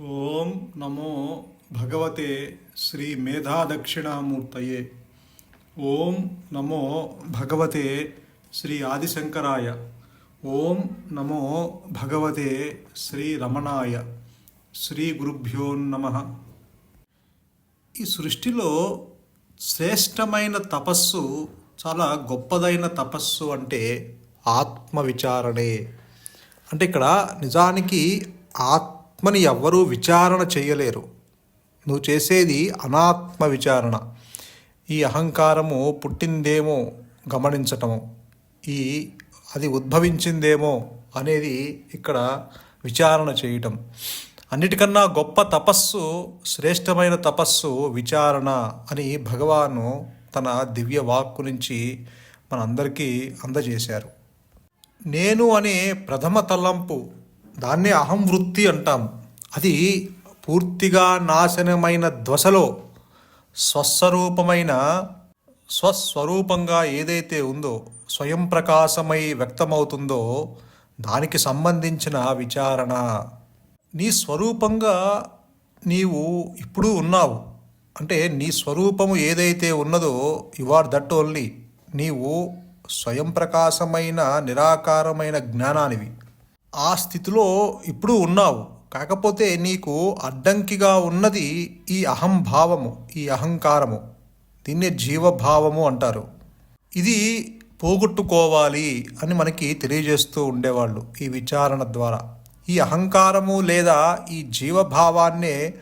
ఓం నమో భగవతే శ్రీ మేధాదక్షిణామూర్తయే. ఓం నమో భగవతే శ్రీ ఆదిశంకరాయ. ఓం నమో భగవతే శ్రీ రమణాయ. శ్రీ గురుభ్యో నమ. ఈ సృష్టిలో శ్రేష్టమైన తపస్సు చాలా గొప్పదైన తపస్సు అంటే ఆత్మ విచారణే అంటే ఇక్కడ నిజానికి ఆత్మ ఆత్మని ఎవ్వరూ విచారణ చేయలేరు. నువ్వు చేసేది అనాత్మ విచారణ. ఈ అహంకారము పుట్టిందేమో గమనించటము. ఈ అది ఉద్భవించిందేమో అనేది ఇక్కడ విచారణ చేయటం. అన్నిటికన్నా గొప్ప తపస్సు శ్రేష్టమైన తపస్సు విచారణ అని భగవాను తన దివ్య వాక్కు నుంచి మనందరికీ అందజేశారు. నేను అనే ప్రథమ తలంపు దాన్నే అహం వృత్తి అంటాం. అది పూర్తిగా నాశనమైన ధ్వసలో స్వస్వరూపమైన స్వస్వరూపంగా ఏదైతే ఉందో స్వయం ప్రకాశమై వ్యక్తమవుతుందో దానికి సంబంధించిన విచారణ. నీ స్వరూపంగా నీవు ఇప్పుడు ఉన్నావు. అంటే నీ స్వరూపము ఏదైతే ఉన్నదో యు ఆర్ దట్ ఓన్లీ నీవు స్వయం ప్రకాశమైన నిరాకారమైన జ్ఞానానివి. ఆ స్థితిలో ఇప్పుడు ఉన్నావు. కాకపోతే నీకు అడ్డంకిగా ఉన్నది ఈ అహంభావము ఈ అహంకారము. దీన్నే జీవభావము అంటారు. ఇది పోగొట్టుకోవాలి అని మనకి తెలియజేస్తూ ఉండేవాళ్ళు ఈ విచారణ ద్వారా. ఈ అహంకారము లేదా ఈ జీవభావాన్నే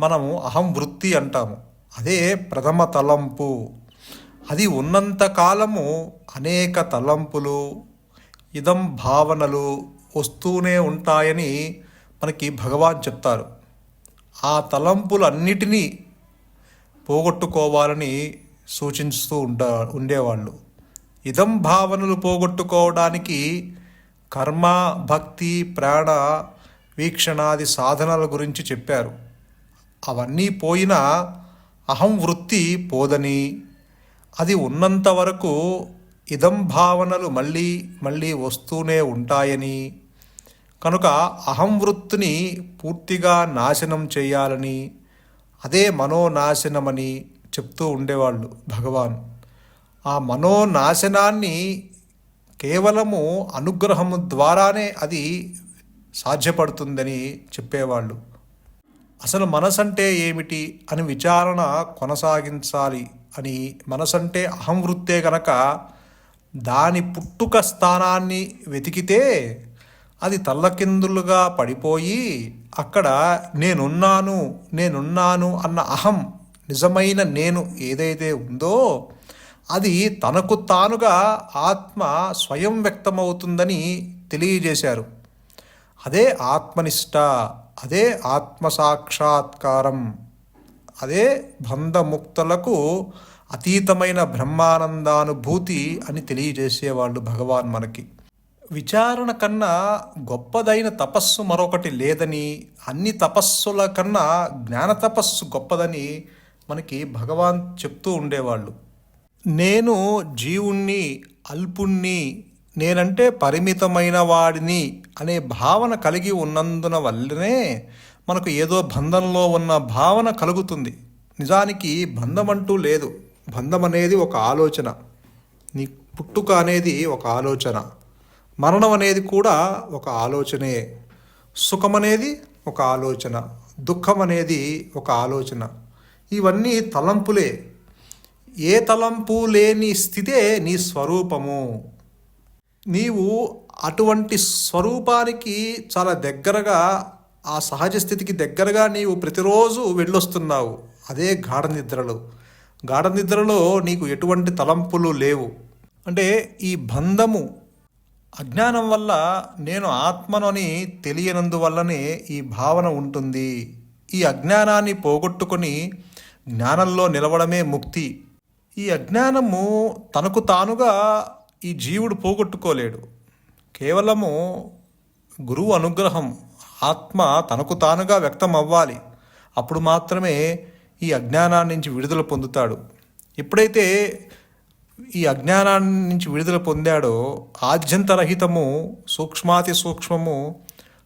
మనము అహం వృత్తి అంటాము. అదే ప్రథమ తలంపు. అది ఉన్నంత కాలము అనేక తలంపులు ఇదం భావనలు వస్తూనే ఉంటాయని మనకి భగవాన్ చెప్తారు. ఆ తలంపులన్నిటినీ పోగొట్టుకోవాలని సూచిస్తూ ఉంటా ఉండేవాళ్ళు. ఇదం భావనలు పోగొట్టుకోవడానికి కర్మ భక్తి ప్రాణ వీక్షణాది సాధనల గురించి చెప్పారు. అవన్నీ పోయినా అహం వృత్తి పోదని అది ఉన్నంత వరకు ఇదం భావనలు మళ్ళీ మళ్ళీ వస్తూనే ఉంటాయని కనుక అహం వృత్తిని పూర్తిగా నాశనం చేయాలని అదే మనోనాశనమని చెప్తూ ఉండేవాళ్ళు భగవాన్. ఆ మనోనాశనాన్ని కేవలము అనుగ్రహము ద్వారానే అది సాధ్యపడుతుందని చెప్పేవాళ్ళు. అసలు మనసంటే ఏమిటి అని విచారణ కొనసాగించాలి అని మనసంటే అహం వృత్తే గనక దాని పుట్టుక స్థానాన్ని వెతికితే అది తల్లకిందులుగా పడిపోయి అక్కడ నేనున్నాను నేనున్నాను అన్న అహం నిజమైన నేను ఏదైతే ఉందో అది తనకు తానుగా ఆత్మ స్వయం వ్యక్తమవుతుందని తెలియజేశారు. అదే ఆత్మనిష్ట అదే ఆత్మ సాక్షాత్కారం అదే బంధముక్తులకు అతీతమైన బ్రహ్మానందానుభూతి అని తెలియజేసేవాళ్ళు భగవాన్ మనకి. విచారణ కన్నా గొప్పదైన తపస్సు మరొకటి లేదని అన్ని తపస్సుల కన్నా జ్ఞాన తపస్సు గొప్పదని మనకి భగవాన్ చెప్తూ ఉండేవాళ్ళు. నేను జీవుణ్ణి అల్పుణ్ణి నేనంటే పరిమితమైన వాడిని అనే భావన కలిగి ఉన్నందున వల్లనే మనకు ఏదో బంధంలో ఉన్న భావన కలుగుతుంది. నిజానికి బంధం అంటూ లేదు. బంధం అనేది ఒక ఆలోచన. నీ పుట్టుక అనేది ఒక ఆలోచన. మరణం అనేది కూడా ఒక ఆలోచనే. సుఖం అనేది ఒక ఆలోచన. దుఃఖం అనేది ఒక ఆలోచన. ఇవన్నీ తలంపులే. ఏ తలంపు లేని స్థితే నీ స్వరూపము. నీవు అటువంటి స్వరూపానికి చాలా దగ్గరగా ఆ సహజ స్థితికి దగ్గరగా నీవు ప్రతిరోజు వెళ్ళొస్తున్నావు. అదే గాఢ నిద్రలు. గాఢ నిద్రలో నీకు ఎటువంటి తలంపులు లేవు. అంటే ఈ బంధము అజ్ఞానం వల్ల నేను ఆత్మనని తెలియనందువల్లనే ఈ భావన ఉంటుంది. ఈ అజ్ఞానాన్ని పోగొట్టుకొని జ్ఞానంలో నిలవడమే ముక్తి. ఈ అజ్ఞానము తనకు తానుగా ఈ జీవుడు పోగొట్టుకోలేడు. కేవలము గురువు అనుగ్రహం ఆత్మ తనకు తానుగా వ్యక్తం అవ్వాలి అప్పుడు మాత్రమే ఈ అజ్ఞానాన్ని నుంచి విడుదల పొందుతాడు. ఎప్పుడైతే ఈ అజ్ఞానాన్ని నుంచి విడుదల పొందాడో ఆద్యంతరహితము సూక్ష్మాతి సూక్ష్మము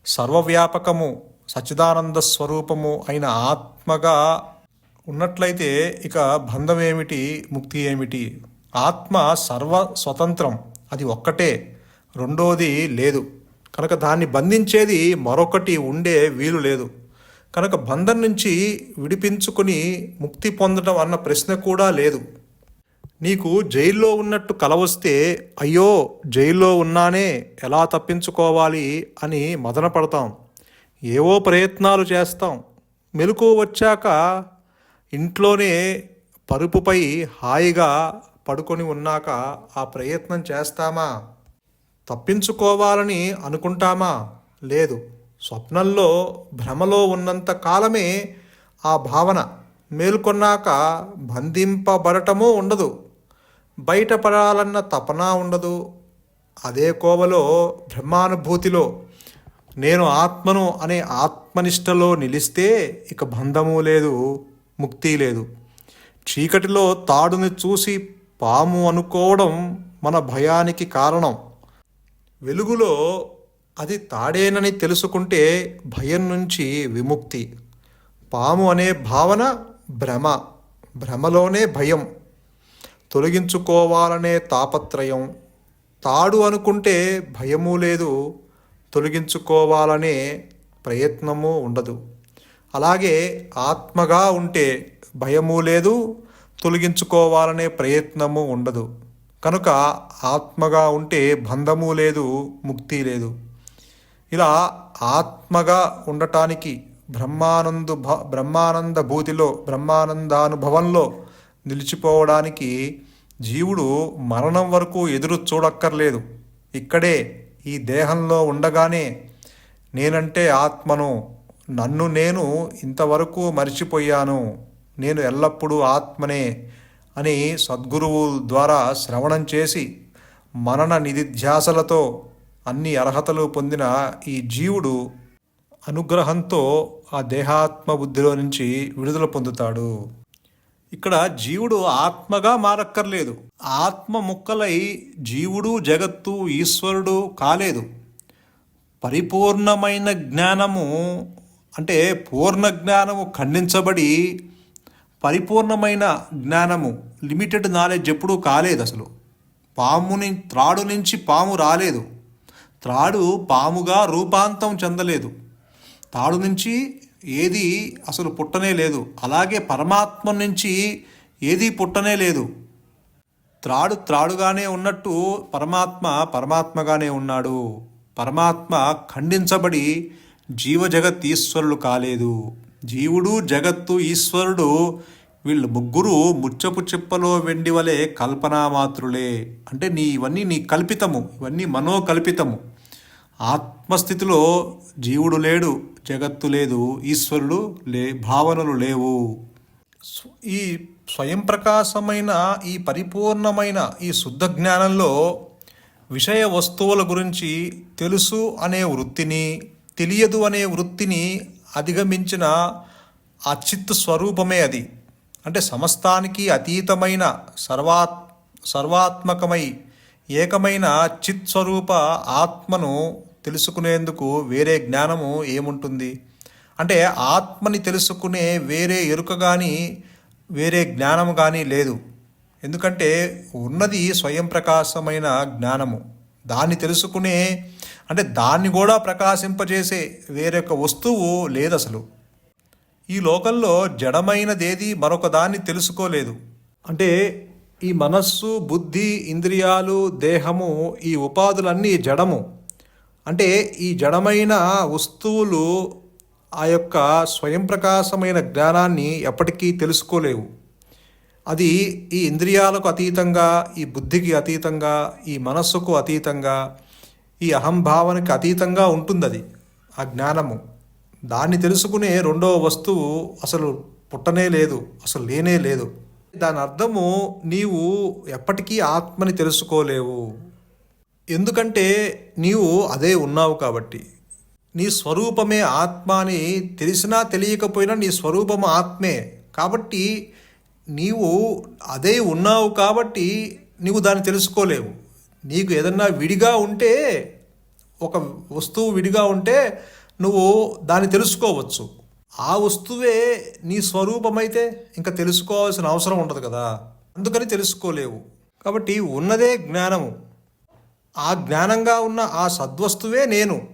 సర్వవ్యాపకము సచ్చిదానంద స్వరూపము అయిన ఆత్మగా ఉన్నట్లయితే ఇక బంధం ఏమిటి ముక్తి ఏమిటి? ఆత్మ సర్వ స్వతంత్రం అది ఒక్కటే రెండోది లేదు. కనుక దాన్ని బంధించేది మరొకటి ఉండే వీలు లేదు. కనుక బంధం నుంచి విడిపించుకొని ముక్తి పొందడం అన్న ప్రశ్న కూడా లేదు. నీకు జైల్లో ఉన్నట్టు కలవస్తే అయ్యో జైల్లో ఉన్నానే ఎలా తప్పించుకోవాలి అని మదన పడతాం. ఏవో ప్రయత్నాలు చేస్తాం. మెలకు వచ్చాక ఇంట్లోనే పరుపుపై హాయిగా పడుకొని ఉన్నాక ఆ ప్రయత్నం చేస్తామా? తప్పించుకోవాలని అనుకుంటామా? లేదు. స్వప్నంలో భ్రమలో ఉన్నంత కాలమే ఆ భావన మేల్కొన్నాక బంధింపబడటమూ ఉండదు. బయటపడాలన్న తపన ఉండదు. అదే కోవలో బ్రహ్మానుభూతిలో నేను ఆత్మను అనే ఆత్మనిష్టలో నిలిస్తే ఇక బంధము లేదు ముక్తి లేదు. చీకటిలో తాడుని చూసి పాము అనుకోవడం మన భయానికి కారణం. వెలుగులో అది తాడేనని తెలుసుకుంటే భయం నుంచి విముక్తి. పాము అనే భావన భ్రమ భ్రమలోనే భయం. తొలగించుకోవాలనే తాపత్రయం. తాడు అనుకుంటే భయము లేదు తొలగించుకోవాలనే ప్రయత్నము ఉండదు. అలాగే ఆత్మగా ఉంటే భయము లేదు తొలగించుకోవాలనే ప్రయత్నము ఉండదు. కనుక ఆత్మగా ఉంటే బంధము లేదు ముక్తి లేదు. ఇలా ఆత్మగా ఉండటానికి బ్రహ్మానందు భ బ్రహ్మానంద భూతిలో బ్రహ్మానందానుభవంలో నిలిచిపోవడానికి జీవుడు మరణం వరకు ఎదురు చూడక్కర్లేదు. ఇక్కడే ఈ దేహంలో ఉండగానే నేనంటే ఆత్మను నన్ను నేను ఇంతవరకు మర్చిపోయాను నేను ఎల్లప్పుడూ ఆత్మనే అని సద్గురువు ద్వారా శ్రవణం చేసి మనన నిధిధ్యాసలతో అన్ని అర్హతలు పొందిన ఈ జీవుడు అనుగ్రహంతో ఆ దేహాత్మ బుద్ధిలో నుంచి విడుదల పొందుతాడు. ఇక్కడ జీవుడు ఆత్మగా మారక్కర్లేదు. ఆత్మ ముక్కలై జీవుడు జగత్తు ఈశ్వరుడు కాలేదు. పరిపూర్ణమైన జ్ఞానము అంటే పూర్ణ జ్ఞానము ఖండించబడి పరిపూర్ణమైన జ్ఞానము లిమిటెడ్ నాలెడ్జ్ ఎప్పుడూ కాలేదు అసలు. పాముని త్రాడు నుంచి పాము రాలేదు. త్రాడు పాముగా రూపాంతం చెందలేదు. తాడు నుంచి ఏది అసలు పుట్టనే లేదు. అలాగే పరమాత్మ నుంచి ఏది పుట్టనే లేదు. త్రాడు త్రాడుగానే ఉన్నట్టు పరమాత్మ పరమాత్మగానే ఉన్నాడు. పరమాత్మ ఖండించబడి జీవ జగత్ ఈశ్వరులు కాలేదు. జీవుడు జగత్తు ఈశ్వరుడు వీళ్ళు ముగ్గురు ముచ్చపు చిప్పలో వెండి వలె కల్పనామాత్రులే. అంటే నీ ఇవన్నీ నీ కల్పితము ఇవన్నీ మనోకల్పితము. ఆత్మస్థితిలో జీవుడు లేడు జగత్తు లేదు ఈశ్వరుడు లే భావనలు లేవు. ఈ స్వయం ప్రకాశమైన ఈ పరిపూర్ణమైన ఈ శుద్ధ జ్ఞానంలో విషయ వస్తువుల గురించి తెలుసు అనే వృత్తిని తెలియదు అనే వృత్తిని అధిగమించిన అచిత్ స్వరూపమే అది. అంటే సమస్తానికి అతీతమైన సర్వాత్ సర్వాత్మకమై ఏకమైన చిత్ స్వరూప ఆత్మను తెలుసుకునేందుకు వేరే జ్ఞానము ఏముంటుంది? అంటే ఆత్మని తెలుసుకునే వేరే ఎరుక కానీ వేరే జ్ఞానము కానీ లేదు. ఎందుకంటే ఉన్నది స్వయం ప్రకాశమైన జ్ఞానము. దాన్ని తెలుసుకునే అంటే దాన్ని కూడా ప్రకాశింపజేసే వేరొక వస్తువు లేదు అసలు. ఈ లోకంలో జడమైనదేది మరొక దాన్ని తెలుసుకోలేదు. అంటే ఈ మనస్సు బుద్ధి ఇంద్రియాలు దేహము ఈ ఉపాధులన్నీ జడము. అంటే ఈ జడమైన వస్తువులు ఆ యొక్క స్వయం ప్రకాశమైన జ్ఞానాన్ని ఎప్పటికీ తెలుసుకోలేవు. అది ఈ ఇంద్రియాలకు అతీతంగా ఈ బుద్ధికి అతీతంగా ఈ మనస్సుకు అతీతంగా ఈ అహంభావనకి అతీతంగా ఉంటుంది అది ఆ జ్ఞానము. దాన్ని తెలుసుకునే రెండో వస్తువు అసలు పుట్టనే లేదు అసలు లేనే లేదు. దాని అర్థము నీవు ఎప్పటికీ ఆత్మని తెలుసుకోలేవు. ఎందుకంటే నీవు అదే ఉన్నావు కాబట్టి. నీ స్వరూపమే ఆత్మ అని తెలిసినా తెలియకపోయినా నీ స్వరూపము ఆత్మే. కాబట్టి నీవు అదే ఉన్నావు కాబట్టి నీవు దాన్ని తెలుసుకోలేవు. నీకు ఏదన్నా విడిగా ఉంటే ఒక వస్తువు విడిగా ఉంటే నువ్వు దాన్ని తెలుసుకోవచ్చు. ఆ వస్తువే నీ స్వరూపమైతే ఇంకా తెలుసుకోవాల్సిన అవసరం ఉండదు కదా. అందుకని తెలుసుకోలేవు. కాబట్టి ఉన్నదే జ్ఞానము. ఆ జ్ఞానంగా ఉన్న ఆ సద్వస్తువే నేను.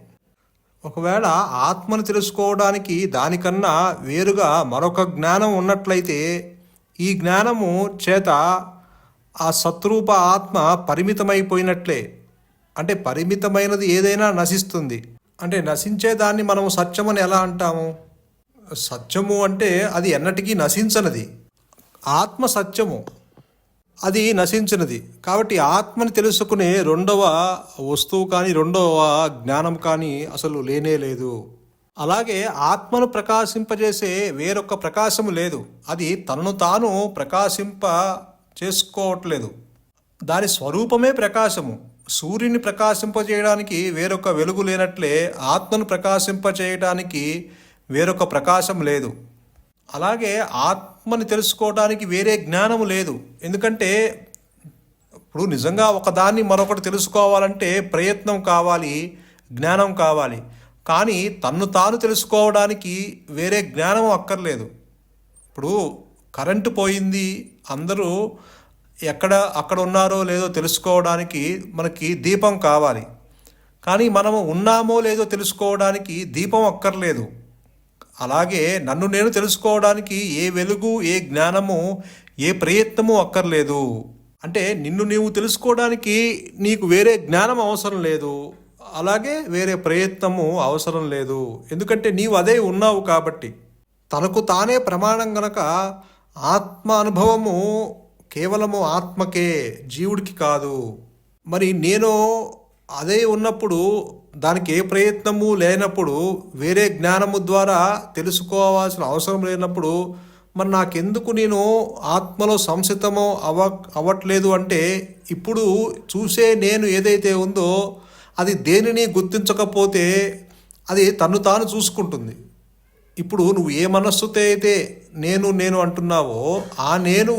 ఒకవేళ ఆత్మను తెలుసుకోవడానికి దానికన్నా వేరుగా మరొక జ్ఞానం ఉన్నట్లయితే ఈ జ్ఞానము చేత ఆ సత్రూప ఆత్మ పరిమితమైపోయినట్లే. అంటే పరిమితమైనది ఏదైనా నశిస్తుంది. అంటే నశించే దాన్ని మనం సత్యమని ఎలా అంటాము? సత్యము అంటే అది ఎన్నటికీ నశించనది. ఆత్మ సత్యము అది నశించినది. కాబట్టి ఆత్మని తెలుసుకునే రెండవ వస్తువు కానీ రెండవ జ్ఞానం కానీ అసలు లేనే లేదు. అలాగే ఆత్మను ప్రకాశింపజేసే వేరొక ప్రకాశము లేదు. అది తనను తాను ప్రకాశింప చేసుకోవట్లేదు. దాని స్వరూపమే ప్రకాశము. సూర్యుని ప్రకాశింపజేయడానికి వేరొక వెలుగు లేనట్లే ఆత్మను ప్రకాశింపజేయడానికి వేరొక ప్రకాశం లేదు. అలాగే ఆత్మని తెలుసుకోవడానికి వేరే జ్ఞానం లేదు. ఎందుకంటే ఇప్పుడు నిజంగా ఒకదాన్ని మరొకటి తెలుసుకోవాలంటే ప్రయత్నం కావాలి జ్ఞానం కావాలి. కానీ తన్ను తాను తెలుసుకోవడానికి వేరే జ్ఞానం అక్కర్లేదు. ఇప్పుడు కరెంటు పోయింది అందరూ ఎక్కడ అక్కడ ఉన్నారో లేదో తెలుసుకోవడానికి మనకి దీపం కావాలి. కానీ మనము ఉన్నామో లేదో తెలుసుకోవడానికి దీపం అక్కర్లేదు. అలాగే నన్ను నేను తెలుసుకోవడానికి ఏ వెలుగు ఏ జ్ఞానము ఏ ప్రయత్నము అక్కర్లేదు. అంటే నిన్ను నీవు తెలుసుకోవడానికి నీకు వేరే జ్ఞానం అవసరం లేదు. అలాగే వేరే ప్రయత్నము అవసరం లేదు. ఎందుకంటే నీవు అదే ఉన్నావు కాబట్టి. తనకు తానే ప్రమాణం గనక ఆత్మ అనుభవము కేవలము ఆత్మకే జీవుడికి కాదు. మరి నేను అదే ఉన్నప్పుడు దానికి ఏ ప్రయత్నము లేనప్పుడు వేరే జ్ఞానము ద్వారా తెలుసుకోవాల్సిన అవసరం లేనప్పుడు మరి నాకెందుకు నేను ఆత్మలో సంసితమో అవ అవ్వట్లేదు అంటే ఇప్పుడు చూసే నేను ఏదైతే ఉందో అది దేనిని గుర్తించకపోతే అది తను తాను చూసుకుంటుంది. ఇప్పుడు నువ్వు ఏ మనస్సుతో అయితే నేను నేను అంటున్నావో ఆ నేను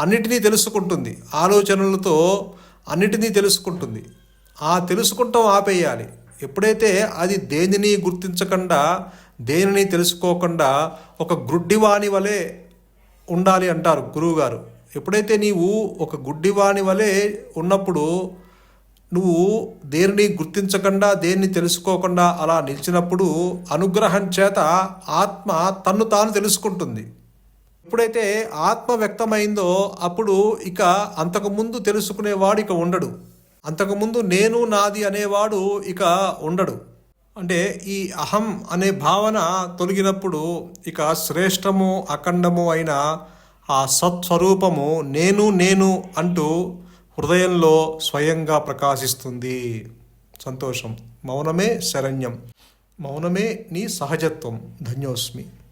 అన్నిటినీ తెలుసుకుంటుంది. ఆలోచనలతో అన్నిటినీ తెలుసుకుంటుంది. ఆ తెలుసుకుంటాం ఆపేయాలి. ఎప్పుడైతే అది దేనిని గుర్తించకుండా దేనిని తెలుసుకోకుండా ఒక గుడ్డివాణి వలె ఉండాలి అంటారు గురువుగారు. ఎప్పుడైతే నీవు ఒక గుడ్డివాణి వలె ఉన్నప్పుడు నువ్వు దేనిని గుర్తించకుండా దేన్ని తెలుసుకోకుండా అలా నిలిచినప్పుడు అనుగ్రహం చేత ఆత్మ తన్ను తాను తెలుసుకుంటుంది. ఎప్పుడైతే ఆత్మ వ్యక్తమైందో అప్పుడు ఇక అంతకుముందు తెలుసుకునేవాడు ఇక ఉండడు. అంతకుముందు నేను నాది అనేవాడు ఇక ఉండడు. అంటే ఈ అహం అనే భావన తొలగినప్పుడు ఇక శ్రేష్టము అఖండము అయిన ఆ సత్స్వరూపము నేను నేను అంటూ హృదయంలో స్వయంగా ప్రకాశిస్తుంది. సంతోషం. మౌనమే శరణ్యం. మౌనమే నీ సహజత్వం. ధన్యోస్మి.